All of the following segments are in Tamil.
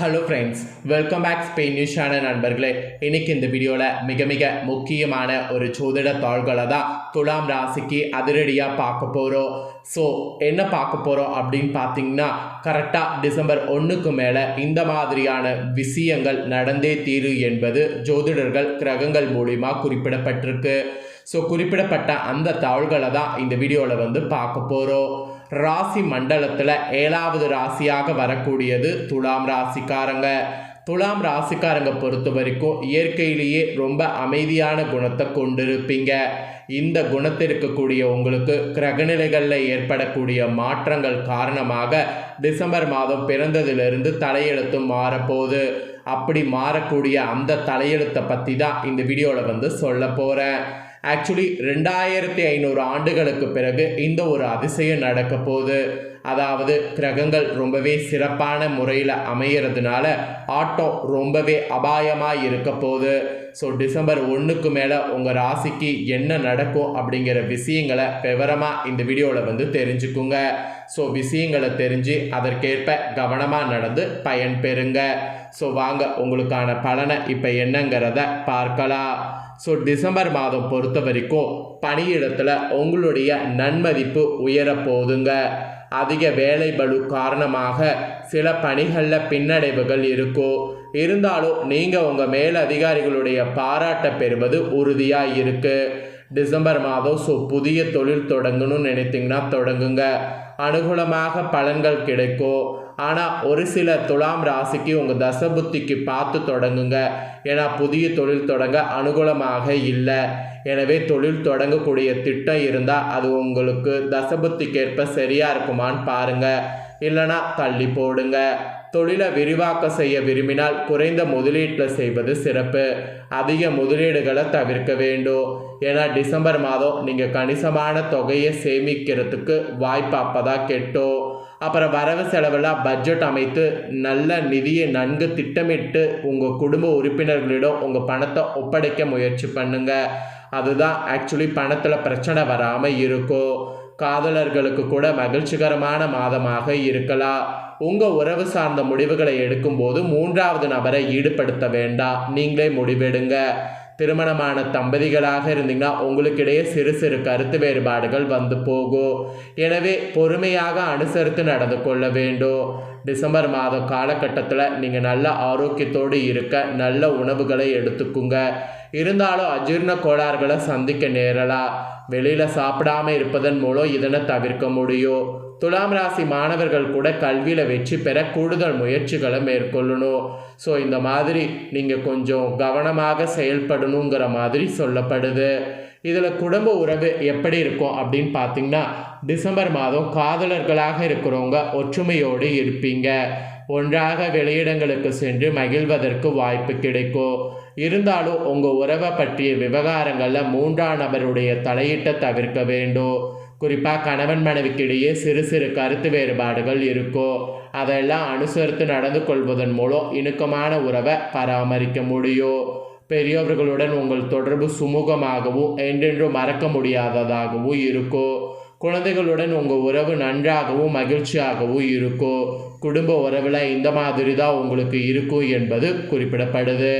Hello friends welcome back Spain news channel நண்பர்களே. இன்னைக்கு இந்த வீடியோவில் மிக மிக முக்கியமான ஒரு ஜோதிட தாள்களை தான் துலாம் ராசிக்கு அதிரடியாக பார்க்க போகிறோம் ஸோ என்ன பார்க்க போகிறோம் அப்படின்னு பார்த்தீங்கன்னா கரெக்டாக டிசம்பர் ஒன்றுக்கு மேலே இந்த மாதிரியான விஷயங்கள் நடந்தே தீரு என்பது ஜோதிடர்கள் கிரகங்கள் மூலிமா குறிப்பிடப்பட்டிருக்கு. ஸோ குறிப்பிடப்பட்ட அந்த தாள்களை தான் இந்த வீடியோவில் வந்து பார்க்க போகிறோம் ராசி மண்டலத்தில் ஏழாவது ராசியாக வரக்கூடியது துலாம் ராசிக்காரங்க. துலாம் ராசிக்காரங்க பொறுத்த வரைக்கும் இயற்கையிலேயே ரொம்ப அமைதியான குணத்தை கொண்டிருப்பீங்க. இந்த குணத்தில் இருக்கக்கூடிய உங்களுக்கு கிரகநிலைகளில் ஏற்படக்கூடிய மாற்றங்கள் காரணமாக டிசம்பர் மாதம் பிறந்ததிலிருந்து தலையெழுத்து மாறப்போகுது. அப்படி மாறக்கூடிய அந்த தலையெழுத்தை பற்றி தான் இந்த வீடியோவில் வந்து சொல்ல போகிறேன் ஆக்சுவலி ரெண்டாயிரத்தி ஐநூறு ஆண்டுகளுக்கு பிறகு இந்த ஒரு அதிசயம் நடக்க போகுது. அதாவது கிரகங்கள் ரொம்பவே சிறப்பான முறையில் அமையிறதுனால ஆட்டம் ரொம்பவே அபாயமாக இருக்க போகுது. ஸோ டிசம்பர் ஒன்றுக்கு மேலே உங்கள் ராசிக்கு என்ன நடக்கும் அப்படிங்கிற விஷயங்களை விவரமாக இந்த வீடியோவில் வந்து தெரிஞ்சுக்குங்க. ஸோ விஷயங்களை தெரிஞ்சு அதற்கேற்ப கவனமாக நடந்து பயன் பெறுங்க ஸோ வாங்க உங்களுக்கான பலனை இப்போ என்னங்கிறத பார்க்கலாம். ஸோ டிசம்பர் மாதம் பொறுத்த வரைக்கும் பணியிடத்தில் உங்களுடைய நன்மதிப்பு உயரப்போகுதுங்க அதிக வேலை பளு காரணமாக சில பணிகளில் பின்னடைவுகள் இருக்கும். இருந்தாலும் நீங்கள் உங்கள் மேல் அதிகாரிகளுடைய பாராட்டை பெறுவது உறுதியாக இருக்குது டிசம்பர் மாதம் ஸோ புதிய தொழில் தொடங்கணும்னு நினைத்தீங்கன்னா தொடங்குங்க. அனுகூலமாக பலன்கள் கிடைக்கும். ஆனால் ஒரு சில துலாம் ராசிக்கு உங்கள் தசபுத்திக்கு பார்த்து தொடங்குங்க. ஏன்னா புதிய தொழில் தொடங்க அனுகூலமாக இல்லை. எனவே தொழில் தொடங்கக்கூடிய திட்டம் இருந்தால் அது உங்களுக்கு தசபுத்திக்கேற்ப சரியாக இருக்குமான்னு பாருங்கள் இல்லைனா தள்ளி போடுங்க. தொழிலை விரிவாக்கம் செய்ய விரும்பினால் குறைந்த முதலீட்டில் செய்வது சிறப்பு. அதிக முதலீடுகளை தவிர்க்க வேண்டும். ஏன்னா டிசம்பர் மாதம் நீங்கள் கணிசமான தொகையை சேமிக்கிறதுக்கு வாய்ப்பு அப்போ தான் கெட்டும். அப்புறம் வரவு செலவெல்லாம் பட்ஜெட் அமைத்து நல்ல நிதியை நன்கு திட்டமிட்டு உங்கள் குடும்ப உறுப்பினர்களிடம் உங்கள் பணத்தை ஒப்படைக்க முயற்சி பண்ணுங்க. அதுதான் ஆக்சுவலி பணத்தில் பிரச்சனை வராமல் இருக்கும். காதலர்களுக்கு கூட மகிழ்ச்சிகரமான மாதமாக இருக்கலாம். உங்கள் உறவு சார்ந்த முடிவுகளை எடுக்கும்போது மூன்றாவது நபரை ஈடுபடுத்த வேண்டாம். நீங்களே முடிவெடுங்க. திருமணமான தம்பதிகளாக இருந்தீங்கன்னா உங்களுக்கிடையே சிறு சிறு கருத்து வேறுபாடுகள் வந்து போகும் எனவே பொறுமையாக அனுசரித்து நடந்து கொள்ள வேண்டும் டிசம்பர் மாத காலகட்டத்தில் நீங்கள் நல்ல ஆரோக்கியத்தோடு இருக்க நல்ல உணவுகளை எடுத்துக்குங்க. இருந்தாலும் அஜீர்ண கோளாறுகளை சந்திக்க நேரலாம் வெளியில் சாப்பிடாம இருப்பதன் மூலம் இதனை தவிர்க்க முடியும் துலாம் ராசி மாணவர்கள் கூட கல்வியில் வெற்றி பெற கூடுதல் முயற்சிகளை மேற்கொள்ளணும். ஸோ இந்த மாதிரி நீங்கள் கொஞ்சம் கவனமாக செயல்படணுங்கிற மாதிரி சொல்லப்படுது. இதில் குடும்ப உறவு எப்படி இருக்கும் அப்படின்னு பார்த்தீங்கன்னா டிசம்பர் மாதம் காதலர்களாக இருக்கிறவங்க ஒற்றுமையோடு இருப்பீங்க. ஒன்றாக வெளியிடங்களுக்கு சென்று மகிழ்வதற்கு வாய்ப்பு கிடைக்கும். இருந்தாலும் உங்கள் உறவை பற்றிய விவகாரங்களில் மூன்றாம் நபருடைய தலையிட்ட தவிர்க்க வேண்டும். குறிப்பாக கணவன் மனைவிக்கிடையே சிறு சிறு கருத்து வேறுபாடுகள் இருக்கும் அதெல்லாம் அனுசரித்து நடந்து கொள்வதன் மூலம் இணுக்கமான உறவை பராமரிக்க முடியும் பெரியவர்களுடன் உங்கள் தொடர்பு சுமூகமாகவும் என்றென்றும் மறக்க முடியாததாகவும் இருக்கும் குழந்தைகளுடன் உங்கள் உறவு நன்றாகவும் மகிழ்ச்சியாகவும் இருக்கும் குடும்ப உறவில் இந்த மாதிரி தான் உங்களுக்கு இருக்கும் என்பது குறிப்பிடப்படுது.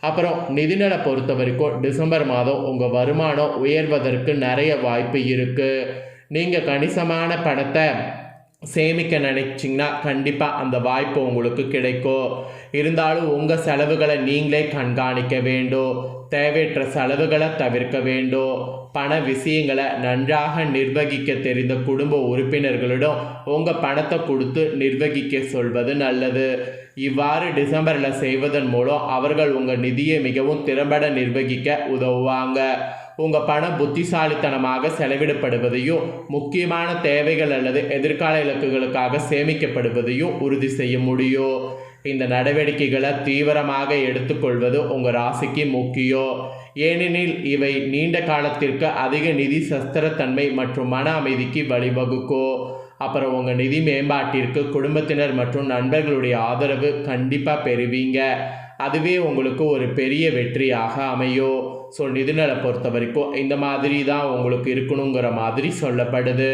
அப்புறம் நிதிநிலை பொறுத்த வரைக்கும் டிசம்பர் மாதம் உங்கள் வருமானம் உயர்வதற்கு நிறைய வாய்ப்பு இருக்குது நீங்கள் கணிசமான பணத்தை சேமிக்க நினைச்சிங்கன்னா கண்டிப்பாக அந்த வாய்ப்பு உங்களுக்கு கிடைக்கும். இருந்தாலும் உங்கள் செலவுகளை நீங்களே கண்காணிக்க வேண்டும். தேவையற்ற செலவுகளை தவிர்க்க வேண்டும். பண விஷயங்களை நன்றாக நிர்வகிக்க தெரிந்த குடும்ப உறுப்பினர்களிடம் உங்கள் பணத்தை கொடுத்து நிர்வகிக்க சொல்வது நல்லது. இவ்வாறு டிசம்பரில் செய்வதன் மூலம் அவர்கள் உங்கள் நிதியை மிகவும் திறம்பட நிர்வகிக்க உதவுவாங்க. உங்கள் பணம் புத்திசாலித்தனமாக செலவிடப்படுவதையும் முக்கியமான தேவைகள் அல்லது எதிர்கால இலக்குகளுக்காக சேமிக்கப்படுவதையும் உறுதி செய்ய முடியும் இந்த நடவடிக்கைகளை தீவிரமாக எடுத்துக்கொள்வது உங்கள் ராசிக்கு முக்கியம் ஏனெனில் இவை நீண்ட காலத்திற்கு அதிக நிதி சஸ்திரத்தன்மை மற்றும் மன அமைதிக்கு வழிவகுக்கும் அப்புறம் உங்கள் நிதி மேம்பாட்டிற்கு குடும்பத்தினர் மற்றும் நண்பர்களுடைய ஆதரவு கண்டிப்பாக பெறுவீங்க. அதுவே உங்களுக்கு ஒரு பெரிய வெற்றியாக அமையும் ஸோ நிதிநிலை பொறுத்த வரைக்கும் இந்த மாதிரி தான் உங்களுக்கு இருக்கணுங்கிற மாதிரி சொல்லப்படுது.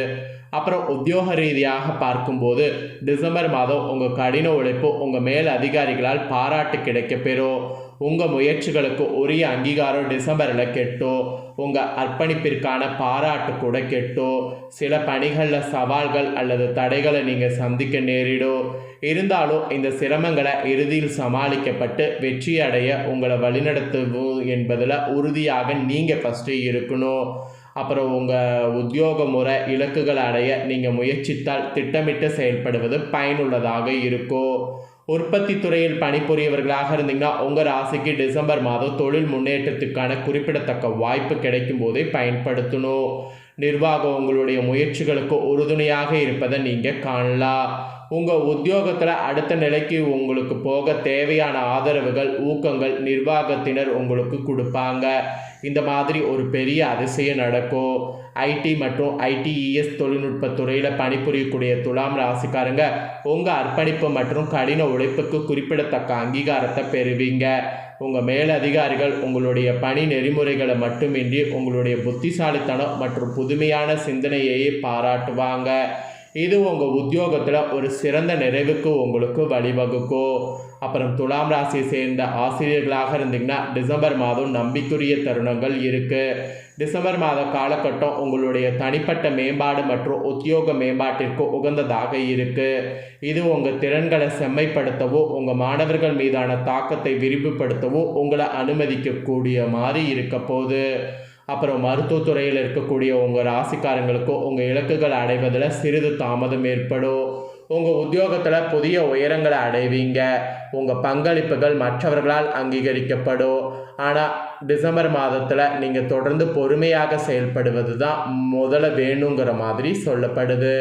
அப்புறம் உத்தியோக ரீதியாக பார்க்கும்போது டிசம்பர் மாதம் உங்கள் கடின உழைப்பு உங்கள் மேல் அதிகாரிகளால் பாராட்டு கிடைக்கப்பெறும். உங்கள் முயற்சிகளுக்கு உரிய அங்கீகாரம் டிசம்பரில் கெட்டும் உங்கள் அர்ப்பணிப்பிற்கான பாராட்டு கூட கெட்டும் சில பணிகளில் சவால்கள் அல்லது தடைகளை நீங்கள் சந்திக்க நேரிடும் இருந்தாலும் இந்த சிரமங்களை இறுதியில் சமாளிக்கப்பட்டு வெற்றி அடைய உங்களை வழிநடத்துவோம் என்பதில் உறுதியாக நீங்கள் ஃபஸ்ட்டு இருக்கணும். அப்புறம் உங்கள் உத்தியோக முறை இலக்குகளை அடைய நீங்கள் முயற்சித்தால் திட்டமிட்டு செயல்படுவது பயனுள்ளதாக இருக்கும். உற்பத்தி துறையில் பணிபுரியவர்களாக இருந்தீங்கன்னா உங்கள் ராசிக்கு டிசம்பர் மாதம் தொழில் முன்னேற்றத்துக்கான குறிப்பிடத்தக்க வாய்ப்பு கிடைக்கும் போதே பயன்படுத்தணும். நிர்வாகம் உங்களுடைய முயற்சிகளுக்கு உறுதுணையாக இருப்பதை நீங்கள் காணலாம். உங்கள் உத்தியோகத்தில் அடுத்த நிலைக்கு உங்களுக்கு போக தேவையான ஆதரவுகள் ஊக்கங்கள் நிர்வாகத்தினர் உங்களுக்கு கொடுப்பாங்க. இந்த மாதிரி ஒரு பெரிய அதிசயம் நடக்கும். ஐடி மற்றும் ஐடிஇஎஸ் தொழில்நுட்ப துறையில் பணிபுரியக்கூடிய துலாம் ராசிக்காரங்க உங்கள் அர்ப்பணிப்பு மற்றும் கடின உழைப்புக்கு குறிப்பிடத்தக்க அங்கீகாரத்தை பெறுவீங்க. உங்கள் மேலதிகாரிகள் உங்களுடைய பணி நெறிமுறைகளை மட்டுமின்றி உங்களுடைய புத்திசாலித்தனம் மற்றும் புதுமையான சிந்தனையை பாராட்டுவாங்க. இது உங்கள் உத்தியோகத்தில் ஒரு சிறந்த நிறைவுக்கு உங்களுக்கு வழிவகுக்கும் அப்புறம் துலாம் ராசியை சேர்ந்த ஆசிரியர்களாக இருந்தீங்கன்னா டிசம்பர் மாதம் நம்பிக்குரிய தருணங்கள் இருக்குது டிசம்பர் மாத காலகட்டம் உங்களுடைய தனிப்பட்ட மேம்பாடு மற்றும் உத்தியோக மேம்பாட்டிற்கு உகந்ததாக இருக்குது இது உங்கள் திறன்களை செம்மைப்படுத்தவோ உங்கள் மாணவர்கள் மீதான தாக்கத்தை விரிவுபடுத்தவோ உங்களை அனுமதிக்கக்கூடிய மாதிரி இருக்க போகுது. அப்புறம் மருத்துவத்துறையில் இருக்கக்கூடிய உங்கள் ராசிக்காரங்களுக்கோ உங்கள் இலக்குகளை அடைவதில் சிறிது தாமதம் ஏற்படும். உங்கள் உத்தியோகத்தில் புதிய உயரங்களை அடைவீங்க. உங்கள் பங்களிப்புகள் மற்றவர்களால் அங்கீகரிக்கப்படும். ஆனால் டிசம்பர் மாதத்தில் நீங்கள் தொடர்ந்து பொறுமையாக செயல்படுவது தான் முதல்ல வேணுங்கிற மாதிரி சொல்லப்படுது.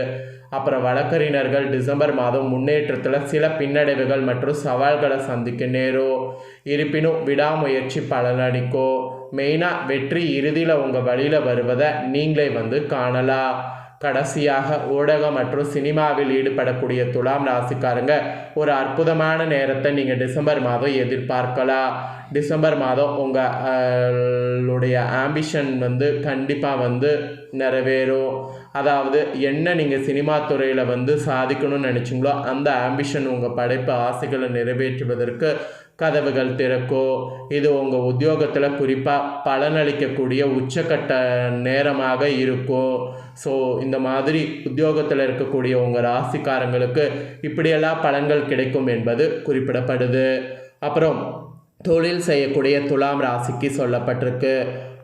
அப்புறம் வழக்கறிஞர்கள் டிசம்பர் மாதம் முன்னேற்றத்தில் சில பின்னடைவுகள் மற்றும் சவால்களை சந்திக்க நேரும். இருப்பினும் விடாமுயற்சி பலனளிக்கும். மெயினாக வெற்றி இறுதியில் உங்கள் வழியில் வருவதை நீங்களே வந்து காணலாம் கடைசியாக ஊடகம் மற்றும் சினிமாவில் ஈடுபடக்கூடிய துலாம் ராசிக்காரங்க ஒரு அற்புதமான நேரத்தை நீங்கள் டிசம்பர் மாதம் எதிர்பார்க்கலாம் டிசம்பர் மாதம் உங்களுடைய ஆம்பிஷன் வந்து கண்டிப்பாக வந்து நிறைவேறும். அதாவது என்ன நீங்கள் சினிமா துறையில் வந்து சாதிக்கணும்னு நினச்சிங்களோ அந்த ஆம்பிஷன் உங்கள் படைப்பு ஆசைகளை நிறைவேற்றுவதற்கு கதவுகள் திறக்கும் இது உங்கள் உத்தியோகத்தில் குறிப்பாக பலனளிக்கக்கூடிய உச்சக்கட்ட நேரமாக இருக்கும் ஸோ இந்த மாதிரி உத்தியோகத்தில் இருக்கக்கூடிய உங்கள் ராசிக்காரங்களுக்கு இப்படியெல்லாம் பலன்கள் கிடைக்கும் என்பது குறிப்பிடப்படுது. அப்புறம் தொழில் செய்யக்கூடிய துலாம் ராசிக்கு சொல்லப்பட்டிருக்கு.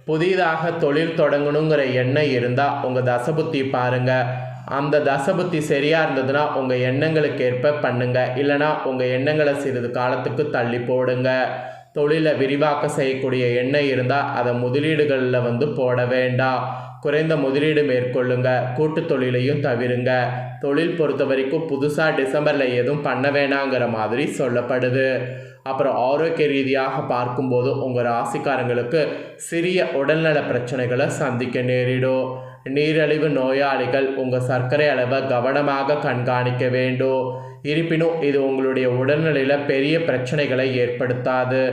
புதிதாக தொழில் தொடங்கணுங்கிற எண்ணம் இருந்தால் உங்கள் தசபுத்தி பாருங்கள் அந்த தசபுத்தி சரியாக இருந்ததுன்னா உங்கள் எண்ணங்களுக்கு ஏற்ப பண்ணுங்கள் இல்லைனா உங்கள் எண்ணங்களை சிறிது காலத்துக்கு தள்ளி போடுங்க. தொழிலை விரிவாக்க செய்யக்கூடிய எண்ணம் இருந்தால் அதை முதலீடுகளில் வந்து போட வேண்டாம். குறைந்த முதலீடு மேற்கொள்ளுங்க. கூட்டு தொழிலையும் தவிருங்க. தொழில் பொறுத்த வரைக்கும் புதுசாக டிசம்பரில் எதுவும் பண்ண வேணாங்கிற மாதிரி சொல்லப்படுது. அப்புறம் ஆரோக்கிய ரீதியாக பார்க்கும்போது உங்கள் ராசிக்காரங்களுக்கு சிறிய உடல்நல பிரச்சனைகளை சந்திக்க நேரிடும். நீரிழிவு நோயாளிகள் உங்கள் சர்க்கரை அளவை கவனமாக கண்காணிக்க வேண்டும். இருப்பினும் இது உங்களுடைய உடல்நிலையில் பெரிய பிரச்சனைகளை ஏற்படுத்தாது.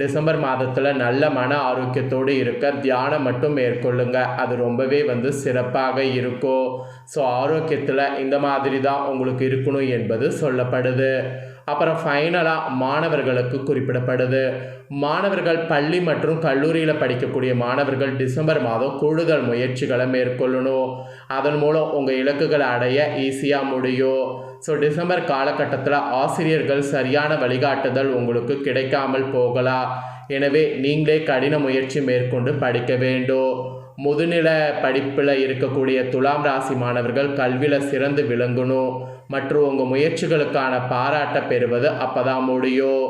டிசம்பர் மாதத்தில் நல்ல மன ஆரோக்கியத்தோடு இருக்க தியானம் மட்டும் மேற்கொள்ளுங்க. அது ரொம்பவே வந்து சிறப்பாக இருக்கும். ஸோ ஆரோக்கியத்தில் இந்த மாதிரி தான் உங்களுக்கு இருக்கணும் என்பது சொல்லப்படுது. அப்புறம் ஃபைனலாக மாணவர்களுக்கு குறிப்பிடப்படுது. மாணவர்கள் பள்ளி மற்றும் கல்லூரியில் படிக்கக்கூடிய மாணவர்கள் டிசம்பர் மாதம் கூடுதல் முயற்சிகளை மேற்கொள்ளணும். அதன் மூலம் உங்கள் இலக்குகளை அடைய ஈஸியாக முடியும். ஸோ டிசம்பர் காலகட்டத்தில் ஆசிரியர்கள் சரியான வழிகாட்டுதல் உங்களுக்கு கிடைக்காமல் போகலாம். எனவே நீங்களே கடின முயற்சி மேற்கொண்டு படிக்க வேண்டும். முதுநில படிப்பில் இருக்கக்கூடிய துலாம் ராசி மாணவர்கள் கல்வியில் சிறந்து விளங்கணும். மற்றும் உங்கள் முயற்சிகளுக்கான பாராட்டை பெறுவது அப்போ தான் முடியும்.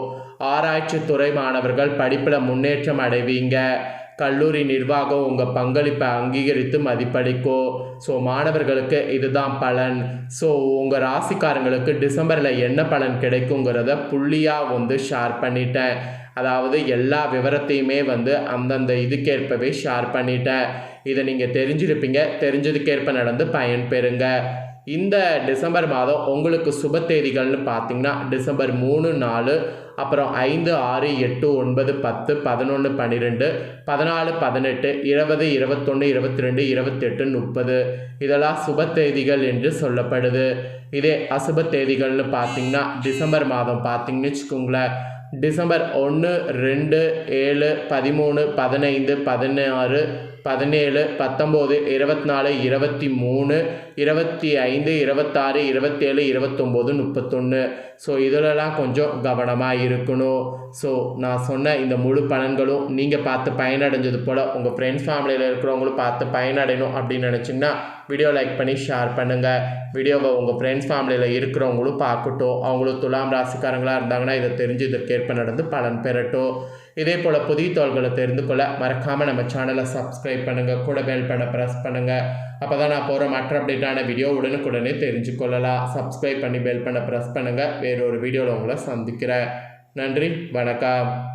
ஆராய்ச்சி துறை மாணவர்கள் படிப்பில் முன்னேற்றம் அடைவீங்க. கல்லூரி நிர்வாகம் உங்கள் பங்களிப்பை அங்கீகரித்து மதிப்பளிக்கும். ஸோ மாணவர்களுக்கு இதுதான் பலன். ஸோ உங்கள் ராசிக்காரங்களுக்கு டிசம்பரில் என்ன பலன் கிடைக்குங்கிறத புள்ளியாக வந்து ஷேர் பண்ணிட்டேன். அதாவது எல்லா விவரத்தையுமே வந்து அந்தந்த இதுக்கேற்பவே ஷேர் பண்ணிட்டேன். இதை நீங்கள் தெரிஞ்சிருப்பீங்க. தெரிஞ்சதுக்கேற்ப நடந்து பயன்பெறுங்க இந்த டிசம்பர் மாதம் உங்களுக்கு சுப தேதிகள்னு பார்த்தீங்கன்னா டிசம்பர் மூணு நாலு அப்புறம் ஐந்து ஆறு எட்டு ஒன்பது பத்து பதினொன்று பன்னிரெண்டு பதினாலு பதினெட்டு இருபது இருபத்தொன்று இருபத்தி ரெண்டு இருபத்தெட்டு முப்பது. இதெல்லாம் சுப தேதிகள் என்று சொல்லப்படுது. இதே அசுப தேதிகள்னு பார்த்தீங்கன்னா டிசம்பர் மாதம் பார்த்தீங்கன்னு வச்சுக்கோங்களேன். டிசம்பர் ஒன்று ரெண்டு ஏழு பதிமூணு பதினைந்து பதினாறு பதினேழு பத்தொம்போது இருபத்தி நாலு இருபத்தி மூணு இருபத்தி ஐந்து இருபத்தாறு இருபத்தேழு இருபத்தொம்போது முப்பத்தொன்று ஸோ இதிலலாம் கொஞ்சம் கவனமாக இருக்கணும். ஸோ நான் சொன்ன இந்த முழு பலன்களும் நீங்கள் பார்த்து பயனடைஞ்சது போல் உங்கள் ஃப்ரெண்ட்ஸ் ஃபேமிலியில் இருக்கிறவங்களும் பார்த்து பயனடையணும் அப்படின்னு நினச்சிங்கன்னா வீடியோ லைக் பண்ணி ஷேர் பண்ணுங்கள் வீடியோவை உங்கள் ஃப்ரெண்ட்ஸ் ஃபேமிலியில் இருக்கிறவங்களும் பார்க்கட்டும். அவங்களும் துலாம் ராசிக்காரங்களாக இருந்தாங்கன்னா இதை தெரிஞ்சு இதற்கேற்ப நடந்து பலன் பெறட்டும். இதே போல் புதிய தோள்களை தெரிந்து கொள்ள மறக்காமல் நம்ம சேனலை சப்ஸ்கிரைப் பண்ணுங்கள் கூட பெல் பண்ண ப்ரெஸ் பண்ணுங்கள் அப்போ தான் நான் போகிற மற்ற அப்டேட்டான வீடியோ உடனுக்குடனே தெரிஞ்சு கொள்ளலாம். சப்ஸ்கிரைப் பண்ணி பெல் பண்ண ப்ரெஸ் பண்ணுங்கள் வேறொரு வீடியோவில் உங்களை சந்திக்கிறேன். நன்றி வணக்கம்.